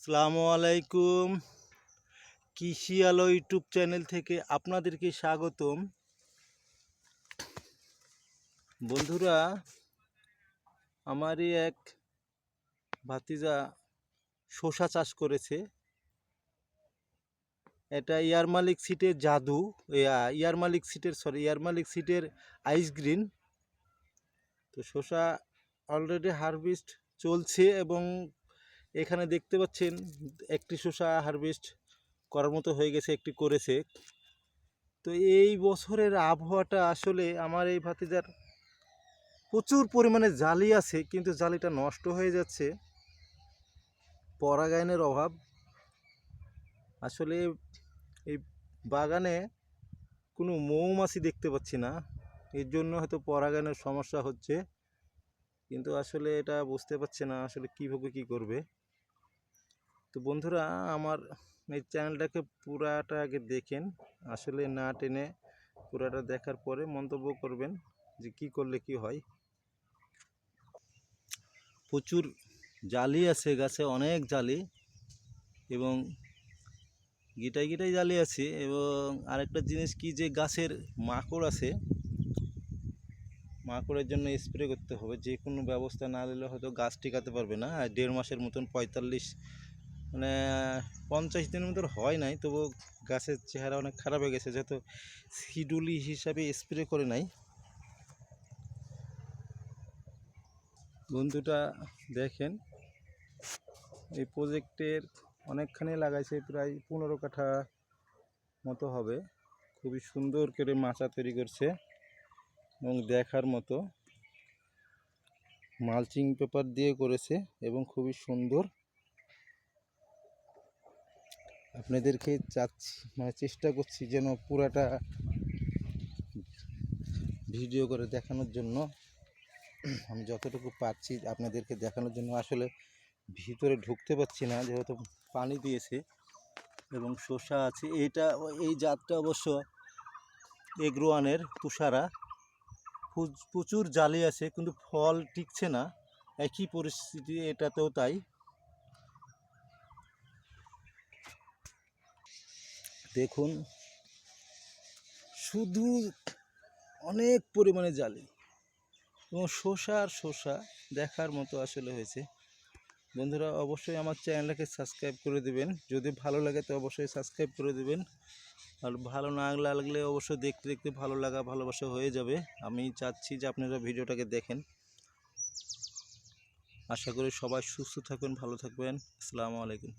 আসসালামু আলাইকুম। কৃষি আলো ইউটিউব চ্যানেল থেকে আপনাদেরকে স্বাগতম। বন্ধুরা, আমারই এক ভাতিজা শসা চাষ করেছে। এটা ইয়ার মালিক সিটের জাদু ইয়া- ইয়ার মালিক সিটের সরি ইয়ার মালিক সিটের আইস গ্রিন তো শসা অলরেডি হারভেস্ট চলছে এবং এখানে দেখতে পাচ্ছেন একটি শসা হারভেস্ট করার মতো হয়ে গেছে, একটি করেছে। তো এই বছরের আবহাওয়াটা আসলে আমার এই ভাতিজার প্রচুর পরিমাণে জালি আছে, কিন্তু জালিটা নষ্ট হয়ে যাচ্ছে। পরাগায়নের অভাব। আসলে এই বাগানে কোনো মৌমাছি দেখতে পাচ্ছি না। এর জন্য হয়তো পরাগায়নের সমস্যা হচ্ছে। কিন্তু আসলে এটা বুঝতে পারছে না, আসলে কীভাবে কী করবে। তো বন্ধুরা, আমার এই চ্যানেলটাকে পুরাটা আগে দেখেন। আসলে না টেনে পুরাটা দেখার পরে মন্তব্য করবেন যে কি করলে কি হয়। প্রচুর জালি আছে, গাছে অনেক জালি এবং গিটাই গিটাই জালি আছে এবং আরেকটা জিনিস কি যে গাছের মাকড় আছে, মাকড়ের জন্য স্প্রে করতে হবে। যে কোনো ব্যবস্থা না নিলে হয়তো গাছ টিকাতে পারবে না। আর দেড় মাসের মতন পঁয়তাল্লিশ মানে পঞ্চাশ দিনের মতন হয় নাই তবু গাছের চেহারা অনেক খারাপ হয়ে গেছে, যেহেতু শিডুলি হিসাবে স্প্রে করে নাই। বন্ধুটা দেখেন, এই প্রজেক্টের অনেকখানি লাগাইছে, প্রায় পনেরো কাঠা মতো হবে। খুবই সুন্দর করে মাচা তৈরি করছে এবং দেখার মতো। মালচিং পেপার দিয়ে করেছে এবং খুবই সুন্দর। আপনাদেরকে চাচ্ছি মানে চেষ্টা করছি যেন পুরাটা ভিডিও করে দেখানোর জন্য। আমি যতটুকু পারছি আপনাদেরকে দেখানোর জন্য। আসলে ভিতরে ঢুকতে পারছি না, যেহেতু পানি দিয়েছে এবং শসা আছে। এইটা এই জাতটা অবশ্য এগ্রোয়ানের তুষারা। প্রচুর জালি আছে, কিন্তু ফল টিকছে না। একই পরিস্থিতি, এটাতেও তাই। দেখুন, শুধু অনেক পরিমাণে জালি এবং শসা আর শসা দেখার মতো আসলে হয়েছে। বন্ধুরা, অবশ্যই আমার চ্যানেলটাকে সাবস্ক্রাইব করে দেবেন। যদি ভালো লাগে তো অবশ্যই সাবস্ক্রাইব করে দেবেন। আর ভালো না লাগলে অবশ্যই দেখতে দেখতে ভালো লাগা, ভালোবাসা হয়ে যাবে। আমি চাচ্ছি যে আপনারা ভিডিওটাকে দেখেন। আশা করি সবাই সুস্থ থাকবেন, ভালো থাকবেন। আসসালামু আলাইকুম।